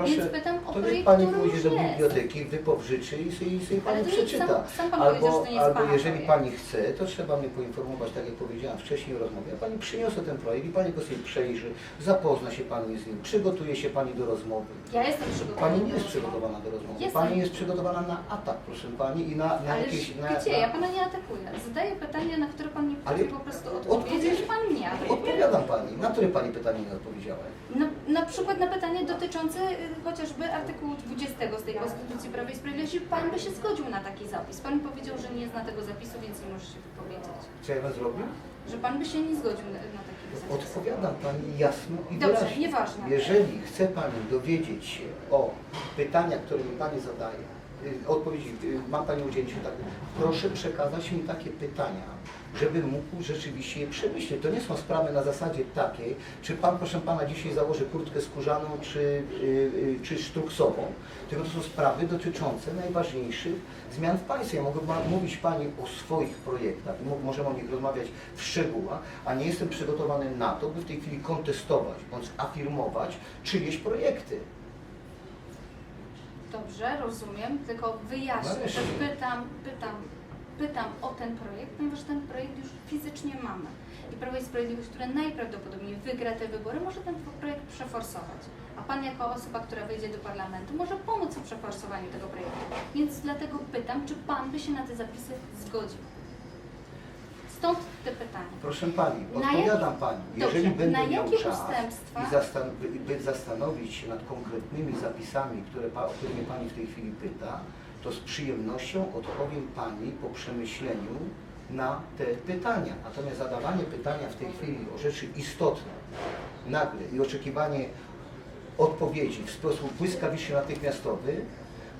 proszę, Więc pytam o to niech projekt, pani który pójdzie już do jest. biblioteki, wypożyczy i sobie, i sobie Ale pani to nie- przeczyta. sam- sam pan powiedział, że albo to nie jest albo pana jeżeli projekt. pani chce, to trzeba mnie poinformować, tak jak powiedziałam wcześniej w rozmowie. A pani przyniosę ten projekt i pani go sobie przejrzy, zapozna się pani z nim, przygotuje się pani do rozmowy. Ja jestem przygotowana. Pani nie jest przygotowana do rozmowy. Jestem. Pani jest przygotowana na atak, proszę pani, i na, na Ale jakieś. Na, gdzie? na, Ja pana nie atakuję. Zadaję pytanie, na które pan nie Ale po prostu odpowiedź- odpowiedzieć, pan mnie atakuje. Odpowiadam pani. Na które pani pytanie nie odpowiedziała? Na, na przykład na pytanie dotyczące y, chociażby artykułu 20 z tej Konstytucji Prawa i Sprawiedliwości, pan by się zgodził na taki zapis. Pan powiedział, że nie zna tego zapisu, więc nie może się wypowiedzieć. Co ja bym zrobił? Że pan by się nie zgodził na, na taki zapis. Odpowiadam pani jasno i Dobrze, wyraźnie. nieważne. Jeżeli chce pani dowiedzieć się o pytaniach, które mi pani zadaje, y, odpowiedzi, y, ma pani udzielić tak, proszę przekazać mi takie pytania, żebym mógł rzeczywiście je przemyśleć. To nie są sprawy na zasadzie takiej, czy pan, proszę pana, dzisiaj założy kurtkę skórzaną, czy, y, y, czy sztruksową, tylko to są sprawy dotyczące najważniejszych zmian w państwie. Ja mogę mówić pani o swoich projektach, mo- możemy o nich rozmawiać w szczegółach, a nie jestem przygotowany na to, by w tej chwili kontestować bądź afirmować czyjeś projekty. Dobrze, rozumiem, tylko wyjaśnię, pytam, pytam, pytam o ten projekt, ponieważ ten projekt już fizycznie mamy. I Prawo i Sprawiedliwość, które najprawdopodobniej wygra te wybory, może ten projekt przeforsować. A Pan jako osoba, która wejdzie do parlamentu, może pomóc w przeforsowaniu tego projektu. Więc dlatego pytam, czy Pan by się na te zapisy zgodził? Stąd te pytania. Proszę pani, odpowiadam pani, Dobrze, jeżeli będę na miał jakie czas ustępstwa- i zastan by, by zastanowić się nad konkretnymi zapisami, które, o które mnie pani w tej chwili pyta, to z przyjemnością odpowiem pani po przemyśleniu na te pytania. Natomiast zadawanie pytania w tej chwili o rzeczy istotne, nagle i oczekiwanie odpowiedzi w sposób błyskawicznie natychmiastowy,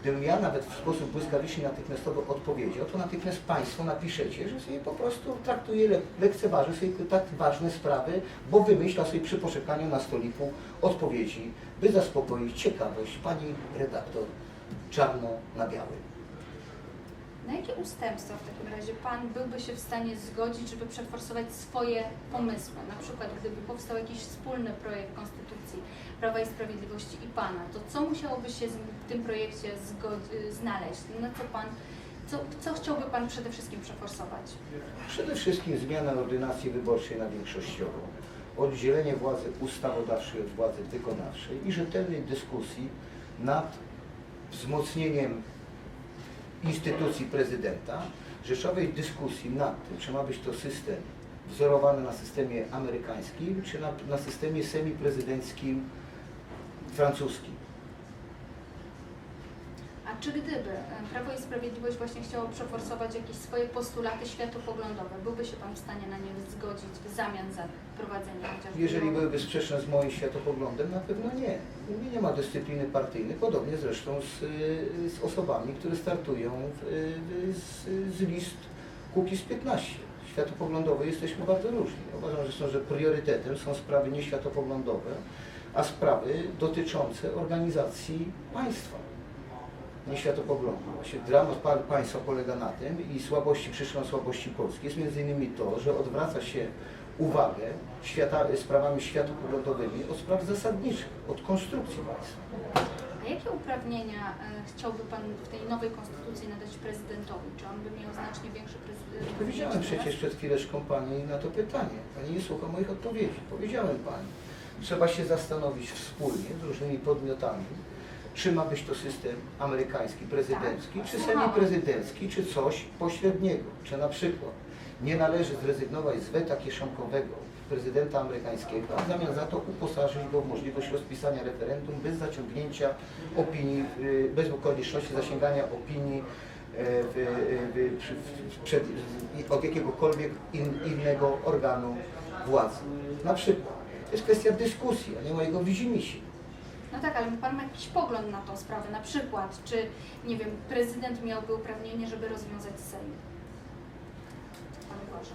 gdybym ja nawet w sposób błyskawicznie natychmiastowy odpowiedział, to natychmiast Państwo napiszecie, że sobie po prostu traktuje, le- lekceważy sobie tak ważne sprawy, bo wymyśla sobie przy poczekaniu na stoliku odpowiedzi, by zaspokoić ciekawość Pani redaktor czarno na białym. Na jakie ustępstwa w takim razie Pan byłby się w stanie zgodzić, żeby przeforsować swoje pomysły? Na przykład, gdyby powstał jakiś wspólny projekt Konstytucji Prawa i Sprawiedliwości i Pana, to co musiałoby się w tym projekcie znaleźć? Na co Pan, co, co chciałby Pan przede wszystkim przeforsować? Przede wszystkim zmiana ordynacji wyborczej na większościową, oddzielenie władzy ustawodawczej od władzy wykonawczej i rzetelnej dyskusji nad wzmocnieniem instytucji prezydenta, rzeczowej dyskusji nad tym, czy ma być to system wzorowany na systemie amerykańskim, czy na, na systemie semiprezydenckim francuskim. A czy gdyby e, Prawo i Sprawiedliwość właśnie chciało przeforsować jakieś swoje postulaty światopoglądowe, byłby się Pan w stanie na nie zgodzić w zamian za prowadzenie chociażby... Jeżeli byłyby sprzeczne z moim światopoglądem, na pewno nie. U mnie nie ma dyscypliny partyjnej, podobnie zresztą z, y, z osobami, które startują w, y, z, z list Kukiz 15. Światopoglądowo jesteśmy bardzo różni. Uważam zresztą, że priorytetem są sprawy nieświatopoglądowe, a sprawy dotyczące organizacji państwa. Nieświatopoglądu. Właśnie dramat pa- państwa polega na tym i słabości, przyczyną słabości Polski jest między innymi to, że odwraca się uwagę świata, sprawami światopoglądowymi od spraw zasadniczych, od konstrukcji państwa. A jakie uprawnienia e, chciałby Pan w tej nowej konstytucji nadać prezydentowi? Czy on by miał znacznie większy prezydent? Powiedziałem przecież przed chwileczką Pani na to pytanie. Pani nie słucha moich odpowiedzi. Powiedziałem Pani, trzeba się zastanowić wspólnie z różnymi podmiotami, czy ma być to system amerykański, prezydencki, Tak, czy słuchałam. semiprezydencki, czy coś pośredniego. Czy na przykład nie należy zrezygnować z weta kieszonkowego prezydenta amerykańskiego, a w zamian za to uposażyć go w możliwość rozpisania referendum bez zaciągnięcia opinii, y, bez konieczności zasięgania opinii e, w, w, przy- w, przed, od jakiegokolwiek in, innego organu władzy. Na przykład. To jest kwestia dyskusji, a nie mojego wizimisi. No tak, ale Pan ma jakiś pogląd na tą sprawę. Na przykład, czy, nie wiem, prezydent miałby uprawnienie, żeby rozwiązać Sejm? Pan uważa.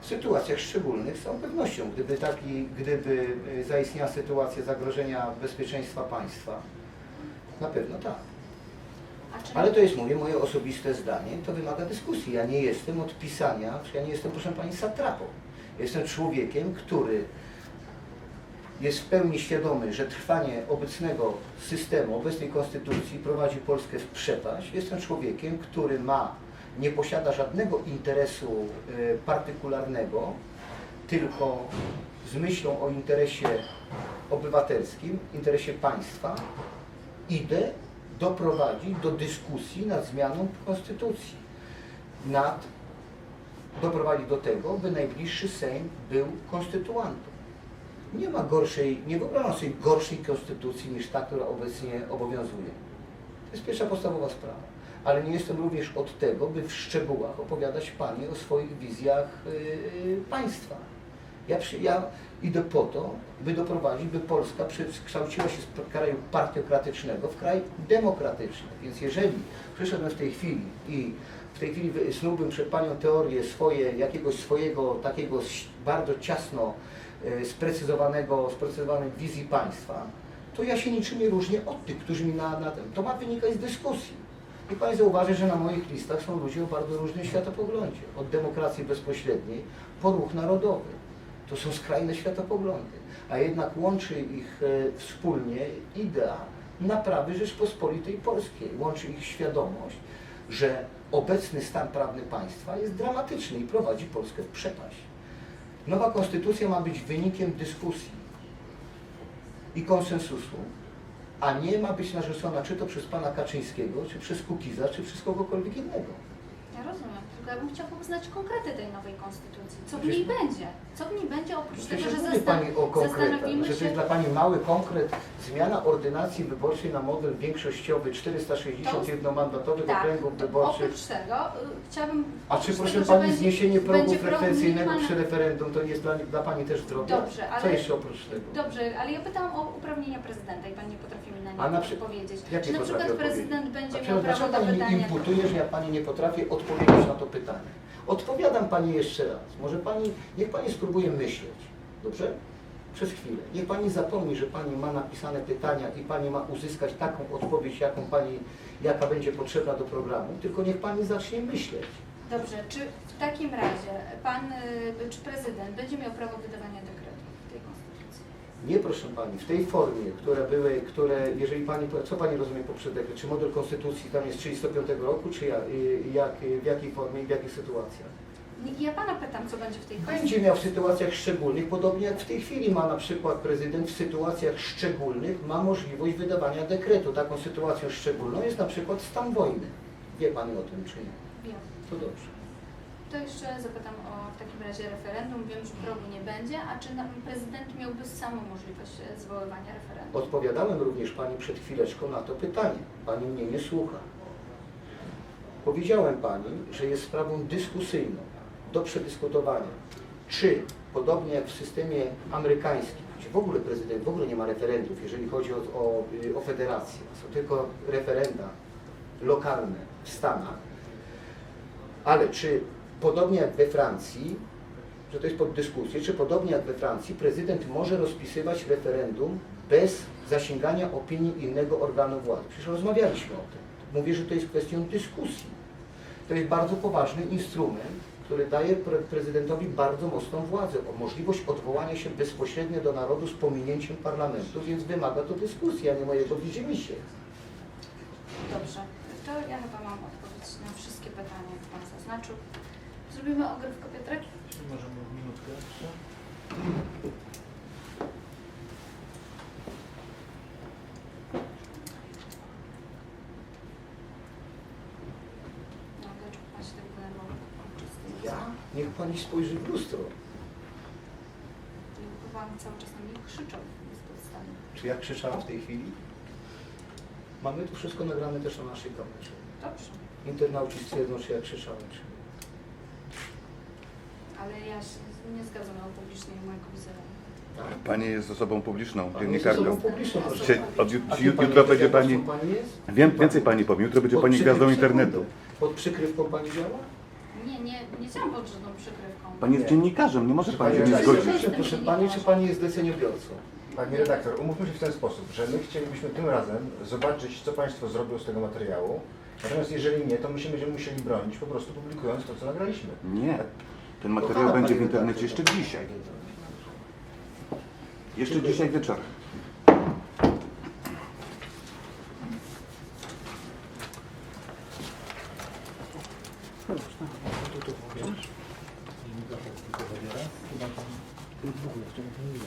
W sytuacjach szczególnych z całą pewnością, gdyby, taki, gdyby y, zaistniała sytuacja zagrożenia bezpieczeństwa państwa, na pewno tak. Czy Ale to jest mówię, moje osobiste zdanie, to wymaga dyskusji. Ja nie jestem od pisania, ja nie jestem, proszę Pani, satrapą. Jestem człowiekiem, który jest w pełni świadomy, że trwanie obecnego systemu, obecnej konstytucji prowadzi Polskę w przepaść. Jestem człowiekiem, który ma, nie posiada żadnego interesu e, partykularnego, tylko z myślą o interesie obywatelskim, interesie państwa, idę doprowadzić do dyskusji nad zmianą konstytucji, nad doprowadzić do tego, by najbliższy Sejm był konstytuantą. Nie ma gorszej, nie wyobrażam sobie gorszej konstytucji niż ta, która obecnie obowiązuje. To jest pierwsza podstawowa sprawa. Ale nie jestem również od tego, by w szczegółach opowiadać Pani o swoich wizjach yy, państwa. Ja, przy, ja idę po to, by doprowadzić, by Polska przekształciła się z kraju partiokratycznego w kraj demokratyczny. Więc jeżeli przyszedłem w tej chwili i w tej chwili snułbym przed Panią teorię swoje, jakiegoś swojego takiego bardzo ciasno sprecyzowanego, sprecyzowanej wizji państwa, to ja się niczym nie różnię od tych, którzy mi na, na. To ma wynikać z dyskusji. I Pani zauważy, że na moich listach są ludzie o bardzo różnym światopoglądzie. Od demokracji bezpośredniej po ruch narodowy. To są skrajne światopoglądy. A jednak łączy ich e, wspólnie idea naprawy Rzeczpospolitej Polskiej. Łączy ich świadomość, że obecny stan prawny państwa jest dramatyczny i prowadzi Polskę w przepaść. Nowa konstytucja ma być wynikiem dyskusji i konsensusu, a nie ma być narzucona czy to przez pana Kaczyńskiego, czy przez Kukiza, czy przez kogokolwiek innego. Ja rozumiem, tylko ja bym chciała poznać konkrety tej nowej konstytucji. Co w Przecież- niej będzie? Co w niej będzie oprócz tego, Przecież że mówi zastan- Pani o konkretach, zastanowimy że to się... jest dla Pani mały konkret, zmiana ordynacji wyborczej na model większościowy 460 To- jednomandatowych Tak, okręgów wyborczych. oprócz tego y, chciałabym... A czy proszę tego, Pani będzie- zniesienie progu frekwencyjnego przy referendum to nie jest dla, dla Pani też droga? Dobrze, Co ale- jeszcze oprócz tego? Dobrze, ale ja pytam o uprawnienia prezydenta i Pan nie potrafi mi na nie A na przy- odpowiedzieć. Jak Czy na przykład prezydent będzie miał prawo do Pani mi wydania... imputuje, że ja Pani nie potrafię odpowiedzieć na to pytanie? Odpowiadam Pani jeszcze raz. Może Pani, niech Pani spróbuje myśleć, dobrze? Przez chwilę. Niech Pani zapomni, że Pani ma napisane pytania i Pani ma uzyskać taką odpowiedź, jaką Pani, jaka będzie potrzebna do programu, tylko niech Pani zacznie myśleć. Dobrze, czy w takim razie Pan, y, czy prezydent będzie miał prawo wydawania dekretu w tej konstytucji? Nie, proszę Pani, w tej formie, które były, które, jeżeli Pani, co Pani rozumie poprzez dekret? Czy model konstytucji tam jest 35 roku, czy ja, y, jak, w jakiej formie i w jakich sytuacjach? Ja Pana pytam, co będzie w tej konstytucji. Będzie miał w sytuacjach szczególnych, podobnie jak w tej chwili ma na przykład prezydent w sytuacjach szczególnych ma możliwość wydawania dekretu. Taką sytuacją szczególną jest na przykład stan wojny. Wie Pani o tym czy nie? Wiem. To dobrze. To jeszcze zapytam o w takim razie referendum. Wiem, że progu nie będzie, a czy prezydent miałby samą możliwość e, zwoływania referendum? Odpowiadałem również Pani przed chwileczką na to pytanie. Pani mnie nie słucha. Powiedziałem Pani, że jest sprawą dyskusyjną, do przedyskutowania, czy podobnie jak w systemie amerykańskim, gdzie w ogóle prezydent w ogóle nie ma referendów, jeżeli chodzi o, o, o federację, są tylko referenda lokalne w Stanach, ale czy podobnie jak we Francji, że to jest pod dyskusję, czy podobnie jak we Francji prezydent może rozpisywać referendum bez zasięgania opinii innego organu władzy. Przecież rozmawialiśmy o tym. Mówię, że to jest kwestią dyskusji. To jest bardzo poważny instrument, który daje pre prezydentowi bardzo mocną władzę, o możliwość odwołania się bezpośrednio do narodu z pominięciem parlamentu, więc wymaga to dyskusji, a nie mojego widzimisię. Dobrze, to ja chyba mam odpowiedź na wszystkie pytania, jak Pan zaznaczył. Zrobimy ogrywkę, Piotrek? Możemy minutkę jeszcze? No, dlaczego Pan się tak denerwował? Czysty Ja? Niech pani spojrzy w lustro. Pan cały czas na mnie. Czy ja krzyczałam w tej chwili? Mamy to wszystko nagrane też na naszej kamerze. Dobrze, Internauci stwierdzą, czy ja krzyczałem, czy nie. ale ja się nie zgadzam na upublicznienie mojego wizerunku. Tak? Pani jest osobą publiczną, Pani jest osobą dziennikarką. publiczną, proszę pani. od, A pani jutro będzie Jaką pani, osobą pani jest? wiem, więcej pani powiem, jutro będzie Pod pani gwiazdą przykrywką- internetu. Pod przykrywką pani działa? Nie, nie, nie chciałam pod żadną przykrywką. Pani jest Nie. dziennikarzem, nie może Czy pani pani się nie redaktor- zgodzić. Jestem Proszę pani, czy pani jest zleceniobiorcą? Pani redaktor, umówmy się w ten sposób, że my chcielibyśmy tym razem zobaczyć, co Państwo zrobią z tego materiału. Natomiast jeżeli nie, to my się będziemy musieli bronić, po prostu publikując to, co nagraliśmy. Nie, ten Kochana materiał będzie w pani internecie jeszcze redaktor. dzisiaj. Jeszcze dzisiaj wieczorem.